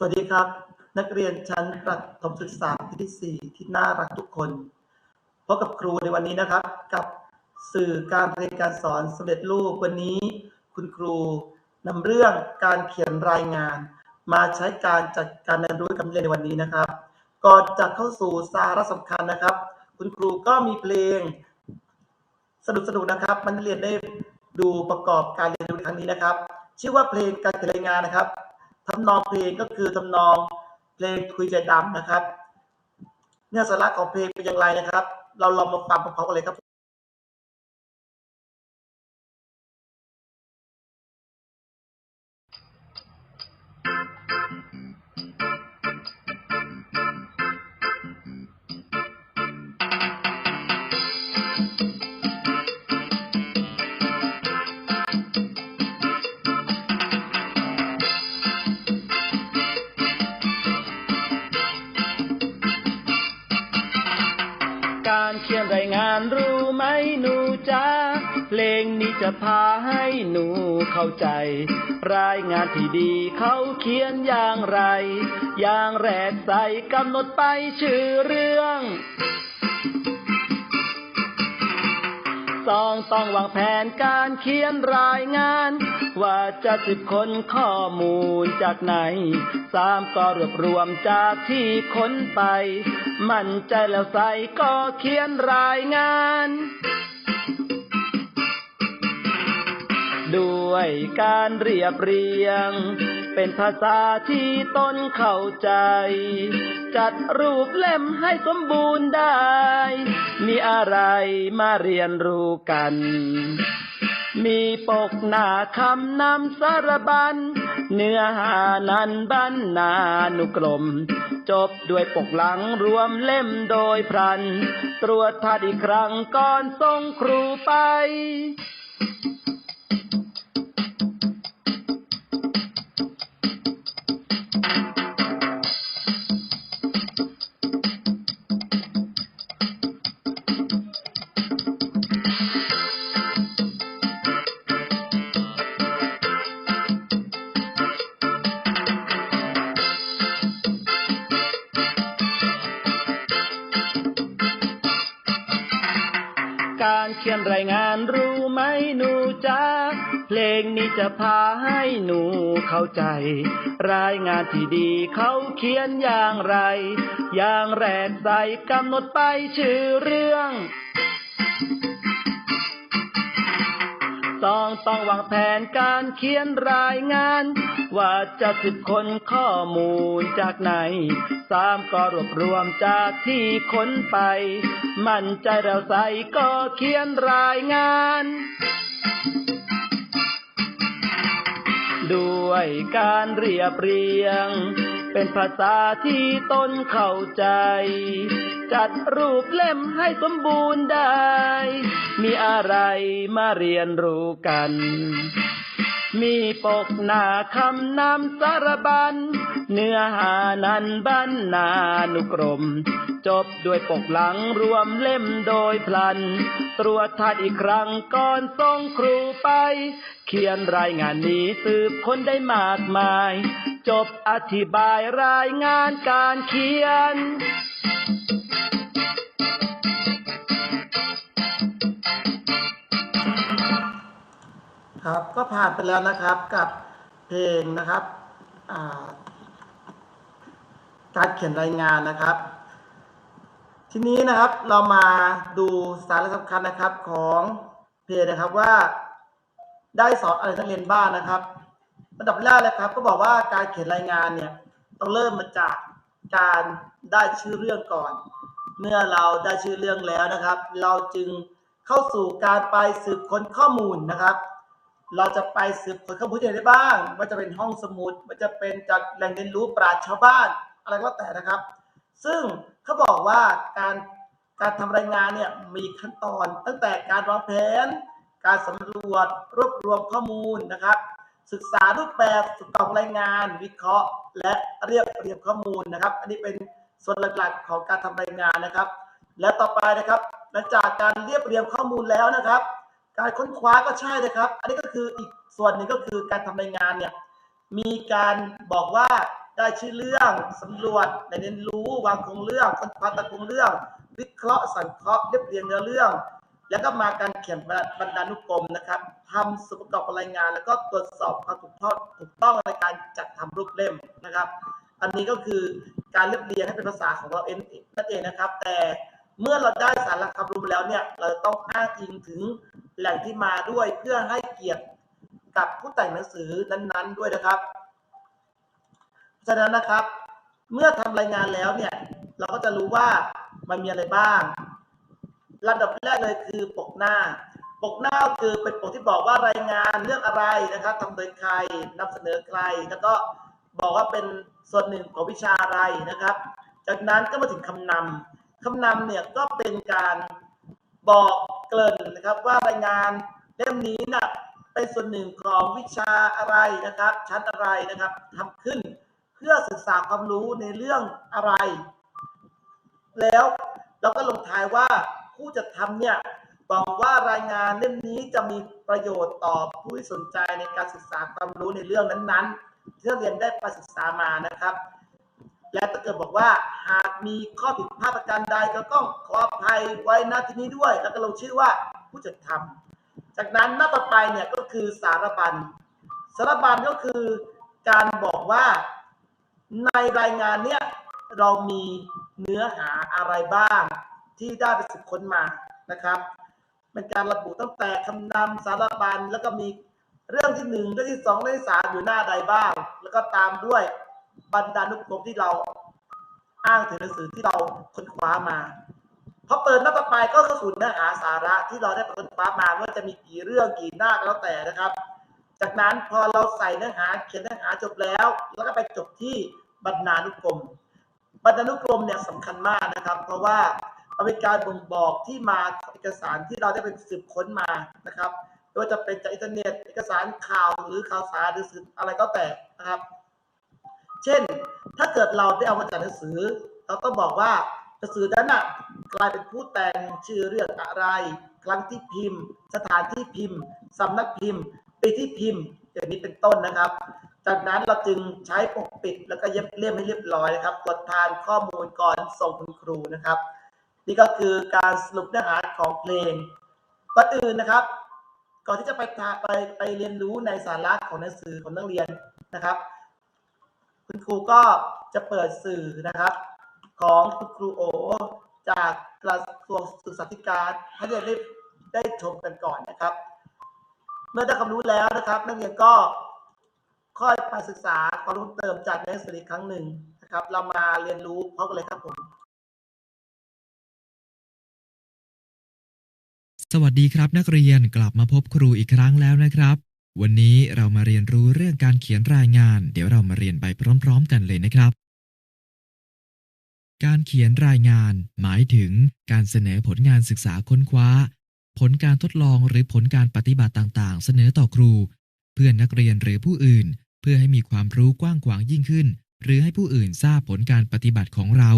สวัสดีครับ นักเรียนชั้นประถมศึกษาปีที่ 4 ที่น่ารักทุกคนพบกับครูในวันนี้นะครับ กับสื่อการเรียนการสอนสำเร็จรูปวันนี้ คุณครูนำเรื่องการเขียนรายงาน มาใช้การจัดการเรียนรู้กับเรียนในวันนี้นะครับ ก่อนจะเข้าสู่สาระสำคัญนะครับ คุณครูก็มีเพลงสนุกสนุกนะครับ มันเรียนได้ดูประกอบการเรียนรู้ครั้งนี้นะครับ ชื่อว่าเพลงการเขียนรายงานนะครับ ทำนองเพลงก็คือทำนองเพลงคุยใจดำนะครับ เนื้อสาระของเพลงเป็นอย่างไรนะครับ เราลองมาฟังพร้อมๆกันเลยครับ รายงานรู้ไหมหนูจ้าเพลงนี้จะพาให้หนูเข้าใจ รายงานที่ดีเขาเขียนอย่างไร อย่างแรกใส่กำหนดไปชื่อเรื่อง สองต้องวางแผนการเขียนรายงาน ว่าจะสืบค้นข้อมูลจากไหนสามก็รวบรวมจากที่ค้นไป มั่นใจแล้วใส่ก็เขียนรายงานด้วยการเรียบเรียง เป็นภาษาที่ตนเข้าใจ จัดรูปเล่มให้สมบูรณ์ได้ มีอะไรมาเรียนรู้กัน มีปกหน้าคำนำสารบัญ เนื้อหานั้นบรรณานุกรม จบด้วยปกหลังรวมเล่มโดยพรัน ตรวจทัดอีกครั้งก่อนส่งครูไป การเขียนรายงานรู้ไหมหนูจ้าเพลงนี้จะพาให้หนูเข้าใจ รายงานที่ดีเขาเขียนอย่างไร อย่างแรกใส่กำหนดไปชื่อเรื่อง องต้องวางแผนการเขียนรายงาน ว่าจะสืบค้นข้อมูลจากไหนสามก็รวบรวมจากที่ค้นไป มั่นใจเราใส่ก็เขียนรายงานด้วยการเรียบเรียง เป็นภาษาที่ตนเข้าใจ จัดรูปเล่มให้สมบูรณ์ได้ มีอะไรมาเรียนรู้กัน มีปกหน้าคำนำสารบัญ เนื้อหานั้นบรรณานุกรม จบด้วยปกหลังรวมเล่มโดยพลัน ตรวจทัดอีกครั้งก่อนส่งครูไป เขียนรายงานนี้สืบค้นได้มากมาย จบอธิบายรายงานการเขียน ครับก็ผ่านไปแล้วนะครับกับเพลงนะครับการเขียนรายงานนะครับ ทีนี้นะครับเรามาดูสาระสำคัญนะครับของเพลงนะครับว่าได้สอนอะไรนักเรียนบ้างนะครับ ระดับแรกเลยครับ ก็บอกว่าการเขียนรายงานเนี่ยต้องเริ่มมาจากการได้ชื่อเรื่องก่อน เมื่อเราได้ชื่อเรื่องแล้วนะครับ เราจึงเข้าสู่การไปสืบค้นข้อมูลนะครับ เราจะไปสืบค้นข้อมูลที่ไหนได้บ้างว่าจะเป็นห้องสมุดมันจะเป็นจากแหล่งเรียนรู้ปราชญ์ชาวบ้าน อะไรก็แต่นะครับ ซึ่งเขาบอกว่าการการทำรายงานเนี่ยมีขั้นตอนตั้งแต่การวางแผน การสำรวจรวบรวมข้อมูลนะครับ ศึกษารูปแบบสตอกรายงาน วิเคราะห์ และเรียบเรียงข้อมูลนะครับ อันนี้เป็นส่วนหลักๆของการทำรายงานนะครับ และต่อไปนะครับ หลังจากการเรียบเรียงข้อมูลแล้วนะครับ การค้นคว้าก็ใช่นะครับ อันนี้ก็คืออีกส่วนหนึ่งก็คือการทำรายงานเนี่ยมีการบอกว่าได้ชื่อเรื่องสำรวจเรียนรู้วางโครงเรื่องค้นคว้าตะโครงเรื่อง วิเคราะห์สังเคราะห์เรียบเรียงเนื้อเรื่อง แล้วก็มาการเขียนบรรณานุกรมนะครับทำส่วนประกอบรายงาน แล้วก็ตรวจสอบความถูกต้องถูกต้องในการจัดทำรูปเล่มนะครับ อันนี้ก็คือการเรียบเรียงให้เป็นภาษาของเราเองนั่นเองนะครับ แต่เมื่อเราได้สารความรู้แล้วเนี่ยเราต้องอ้างอิงถึงแหล่งที่มาด้วยเพื่อให้เกียรติกับผู้แต่งหนังสือนั้นๆ ด้วยนะครับเพราะฉะนั้นนะครับ เมื่อทำรายงานแล้วเนี่ยเราก็จะรู้ว่ามันมีอะไรบ้าง ลำดับแรกเลยคือปกหน้า ปกหน้าคือเป็นปกที่บอกว่ารายงานเรื่องอะไรนะครับทำโดยใครนำเสนอใคร แล้วก็บอกว่าเป็นส่วนหนึ่งของวิชาอะไรนะครับ จากนั้นก็มาถึงคำนำคำนำเนี่ยก็เป็นการบอกเกริ่นนะครับว่ารายงานเล่มนี้นะเป็นส่วนหนึ่งของวิชาอะไรนะครับ ชั้นอะไรนะครับทำขึ้นเพื่อศึกษาความรู้ในเรื่องอะไร แล้วเราก็ลงท้ายว่า ผู้จัดทำเนี่ยหวังว่ารายงานเล่มนี้จะมีประโยชน์ต่อผู้ที่สนใจในการศึกษาความรู้ในเรื่องนั้นๆ ที่นักเรียนได้ไปศึกษามานะครับ และถ้าเกิดบอกว่าหากมีข้อผิดพลาดประการใดก็ต้องขออภัยไว้ณที่นี้ด้วย แล้วก็ลงชื่อว่าผู้จัดทำจากนั้นหน้าต่อไปเนี่ยก็คือสารบัญสารบัญก็คือการบอกว่าในรายงานเนี่ยเรามีเนื้อหาอะไรบ้าง ที่ได้ไปสืบค้นมานะครับเป็นการระบุตั้งแต่คำนำสารบัญแล้วก็มีเรื่องที่หนึ่งเรื่องที่สองเรื่องที่สามอยู่หน้าใดบ้าง แล้วก็ตามด้วยบรรดานุกรมที่เราอ้างถึงหนังสือที่เราค้นคว้ามาพอเปิดหน้าต่อไปก็เข้าสู่เนื้อหาสาระที่เราได้ค้นคว้ามาว่าจะมีกี่เรื่องกี่หน้าก็แล้วแต่นะครับ จากนั้นพอเราใส่เนื้อหาเขียนเนื้อหาจบแล้วแล้วก็ไปจบที่บรรณานุกรมบรรณานุกรมเนี่ยสำคัญมากนะครับ เพราะว่า เอาเป็นการบ่งบอกที่มาของเอกสารที่เราได้ไปสืบค้นมานะครับไม่ว่าจะเป็นจากอินเทอร์เน็ตเอกสารข่าวหรือข่าวสารหรือสื่ออะไรก็แต่นะครับ เช่น ถ้าเกิดเราได้เอามาจากหนังสือ เราต้องบอกว่าหนังสือนั้นน่ะกลายเป็นผู้แต่งชื่อเรื่องอะไรครั้งที่พิมพ์ สถานที่พิมพ์สำนักพิมพ์ปีที่พิมพ์อย่างนี้เป็นต้นนะครับ จากนั้นเราจึงใช้ปกปิดแล้วก็เย็บเลี่ยมให้เรียบร้อยนะครับตรวจทานข้อมูลก่อนส่งคุณครูนะครับ นี่ก็คือการสรุปเนื้อหาของเพลงก่อนอื่นนะครับ ก่อนที่จะไปไปไปเรียนรู้ในสาระของหนังสือของนักเรียนนะครับ คุณครูก็จะเปิดสื่อนะครับ ของคุณครูโอ จากกระทรวงศึกษาธิการให้เรียนได้ได้ชมกันก่อนนะครับ เมื่อได้ความรู้แล้วนะครับ นักเรียนก็ค่อยไปศึกษาความรู้เติมจากหนังสืออีกครั้งหนึ่งนะครับ เรามาเรียนรู้พร้อมกันเลยครับผม สวัสดีครับนักเรียนกลับมาพบครูอีกครั้งแล้วนะครับ วันนี้เรามาเรียนรู้เรื่องการเขียนรายงาน เดี๋ยวเรามาเรียนไปพร้อม ๆ กันเลยนะครับ การเขียนรายงาน หมายถึงการเสนอผลงานศึกษาค้นคว้า ผลการทดลองหรือผลการปฏิบัติต่างๆ เสนอต่อครู เพื่อนนักเรียนหรือผู้อื่น เพื่อให้มีความรู้กว้างขวางยิ่งขึ้น หรือให้ผู้อื่นทราบผลการปฏิบัติของเรา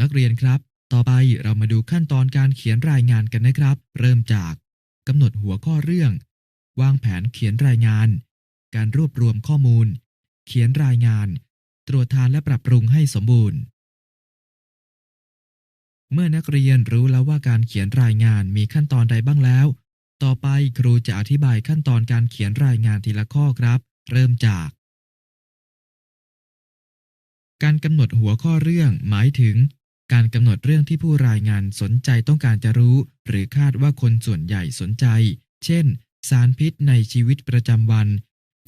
นักเรียนครับ ต่อไปเรามาดูขั้นตอนการเขียนรายงานกันนะครับ เริ่มจากกำหนดหัวข้อเรื่อง วางแผนเขียนรายงาน การรวบรวมข้อมูล เขียนรายงาน ตรวจทานและปรับปรุงให้สมบูรณ์ เมื่อนักเรียนรู้แล้วว่าการเขียนรายงานมีขั้นตอนใดบ้างแล้ว ต่อไปครูจะอธิบายขั้นตอนการเขียนรายงานทีละข้อครับ เริ่มจาก การกำหนดหัวข้อเรื่องหมายถึง การกำหนดเรื่องที่ผู้รายงานสนใจต้องการจะรู้ หรือคาดว่าคนส่วนใหญ่สนใจ เช่น สารพิษในชีวิตประจำวัน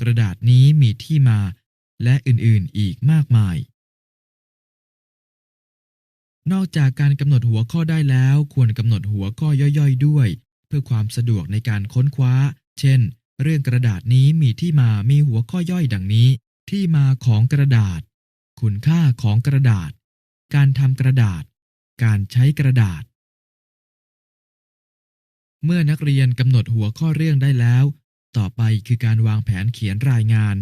กระดาษนี้มีที่มา และอื่นๆอีกมากมาย นอกจากการกำหนดหัวข้อได้แล้ว ควรกำหนดหัวข้อย่อยๆ ด้วย เพื่อความสะดวกในการค้นคว้า เช่น เรื่องกระดาษนี้มีที่มามีหัวข้อย่อยดังนี้ ที่มาของกระดาษ คุณค่าของกระดาษ การทำกระดาษ การใช้กระดาษ เมื่อนักเรียนกำหนดหัวข้อเรื่องได้แล้ว ต่อไปคือการวางแผนเขียนรายงาน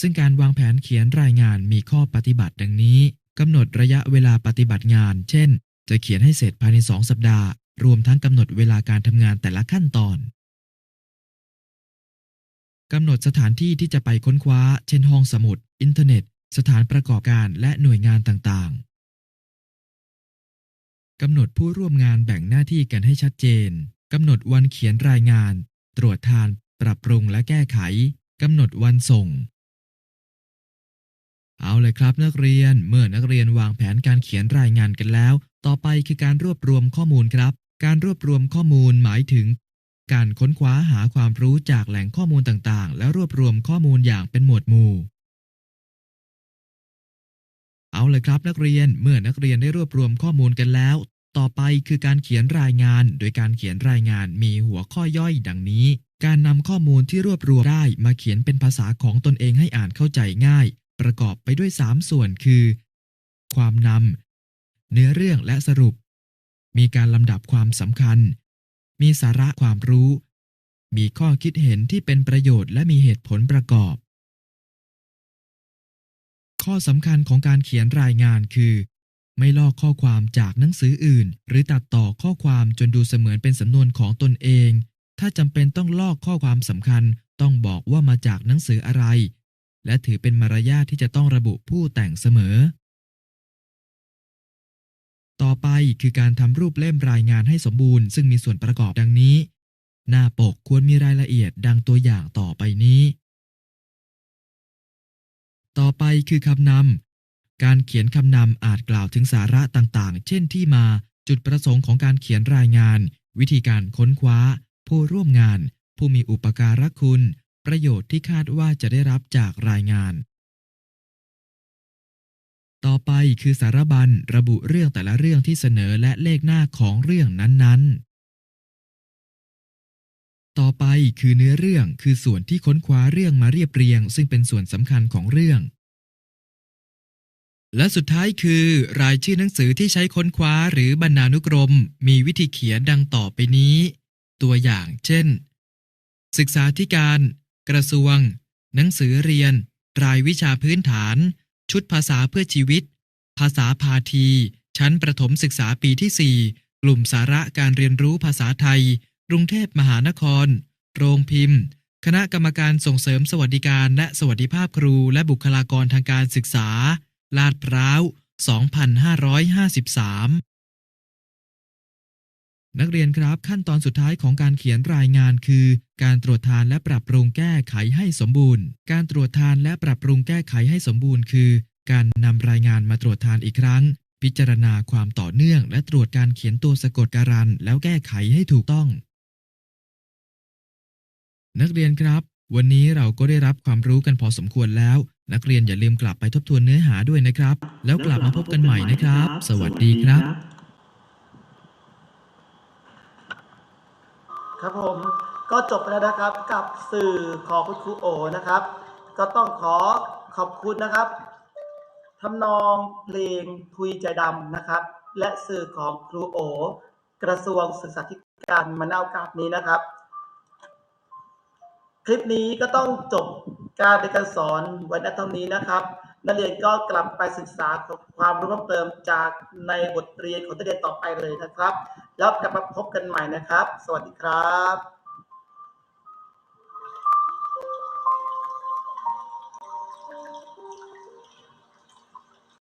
ซึ่งการวางแผนเขียนรายงานมีข้อปฏิบัติดังนี้กำหนดระยะเวลาปฏิบัติงาน เช่น จะเขียนให้เสร็จภายในสองสัปดาห์ รวมทั้งกำหนดเวลาการทำงานแต่ละขั้นตอนกำหนดสถานที่ที่จะไปค้นคว้า เช่นห้องสมุด อินเทอร์เน็ต สถานประกอบการและหน่วยงานต่างๆ กำหนดผู้ร่วมงานแบ่งหน้าที่กันให้ชัดเจน กำหนดวันเขียนรายงาน ตรวจทาน ปรับปรุงและแก้ไข กำหนดวันส่ง เอาเลยครับนักเรียน เมื่อนักเรียนวางแผนการเขียนรายงานกันแล้ว ต่อไปคือการรวบรวมข้อมูลครับ การรวบรวมข้อมูลหมายถึง การค้นคว้าหาความรู้จากแหล่งข้อมูลต่างๆ และรวบรวมข้อมูลอย่างเป็นหมวดหมู่ เอาเลยครับนักเรียนเมื่อนักเรียนได้รวบรวมข้อมูลกันแล้ว ต่อไปคือการเขียนรายงาน โดยการเขียนรายงานมีหัวข้อย่อยดังนี้ การนำข้อมูลที่รวบรวมได้มาเขียนเป็นภาษาของตนเองให้อ่านเข้าใจง่าย ประกอบไปด้วย 3 ส่วนคือ ความนำเนื้อเรื่องและสรุป มีการลำดับความสำคัญ มีสาระความรู้ มีข้อคิดเห็นที่เป็นประโยชน์และมีเหตุผลประกอบ ข้อสำคัญของการเขียนรายงานคือ ไม่ลอกข้อความจากหนังสืออื่น หรือตัดต่อข้อความจนดูเสมือนเป็นสำนวนของตนเอง ถ้าจำเป็นต้องลอกข้อความสำคัญต้องบอกว่ามาจากหนังสืออะไร และถือเป็นมารยาทที่จะต้องระบุผู้แต่งเสมอ ต่อไปคือการทำรูปเล่มรายงานให้สมบูรณ์ ซึ่งมีส่วนประกอบดังนี้ หน้าปกควรมีรายละเอียดดังตัวอย่างต่อไปนี้ ต่อไปคือคำนำ การเขียนคำนำอาจกล่าวถึงสาระต่างๆ เช่นที่มา จุดประสงค์ของการเขียนรายงาน วิธีการค้นคว้า ผู้ร่วมงาน ผู้มีอุปการะคุณ ประโยชน์ที่คาดว่าจะได้รับจากรายงาน ต่อไปคือสารบัญระบุเรื่องแต่ละเรื่องที่เสนอและเลขหน้าของเรื่องนั้นๆ ต่อไปคือเนื้อเรื่องคือส่วนที่ค้นคว้าเรื่องมาเรียบเรียง ซึ่งเป็นส่วนสำคัญของเรื่อง และสุดท้ายคือ รายชื่อหนังสือที่ใช้ค้นคว้าหรือบรรณานุกรม มีวิธีเขียนดังต่อไปนี้ ตัวอย่างเช่น ศึกษาธิการ กระทรวง หนังสือเรียน รายวิชาพื้นฐาน ชุดภาษาเพื่อชีวิต ภาษาพาที ชั้นประถมศึกษาปีที่ 4 กลุ่มสาระการเรียนรู้ภาษาไทย กรุงเทพมหานคร โรงพิมพ์ คณะกรรมการส่งเสริมสวัสดิการและสวัสดิภาพครูและบุคลากรทางการศึกษา ลาดพร้าว 2553นักเรียนครับขั้นตอนสุดท้ายของการเขียนรายงานคือ การตรวจทานและปรับปรุงแก้ไขให้สมบูรณ์ การตรวจทานและปรับปรุงแก้ไขให้สมบูรณ์คือ การนำรายงานมาตรวจทานอีกครั้ง พิจารณาความต่อเนื่อง และตรวจการเขียนตัวสะกดการันแล้วแก้ไขให้ถูกต้อง นักเรียนครับ วันนี้เราก็ได้รับความรู้กันพอสมควรแล้ว นักเรียนอย่าลืมกลับไปทบทวนเนื้อหาด้วยนะครับ แล้วกลับมาพบกันใหม่นะครับ สวัสดีครับ ครับผมก็จบไปแล้วนะครับกับสื่อของคุณครูโอนะครับ ก็ต้องขอขอบคุณนะครับทำนองเพลงทุยใจดำนะครับ และสื่อของครูโอ กระทรวงศึกษาธิการมาในโอกาสนี้นะครับ ลิปนี้ก็ต้องจบการเรียนการสอนไว้ณเท่านี้นะครับ นักเรียนก็กลับไปศึกษาความรู้เพิ่มเติมจากในบทเรียนของนักเรียนต่อไปเลยนะครับ แล้วกลับมาพบกันใหม่นะครับ สวัสดีครับ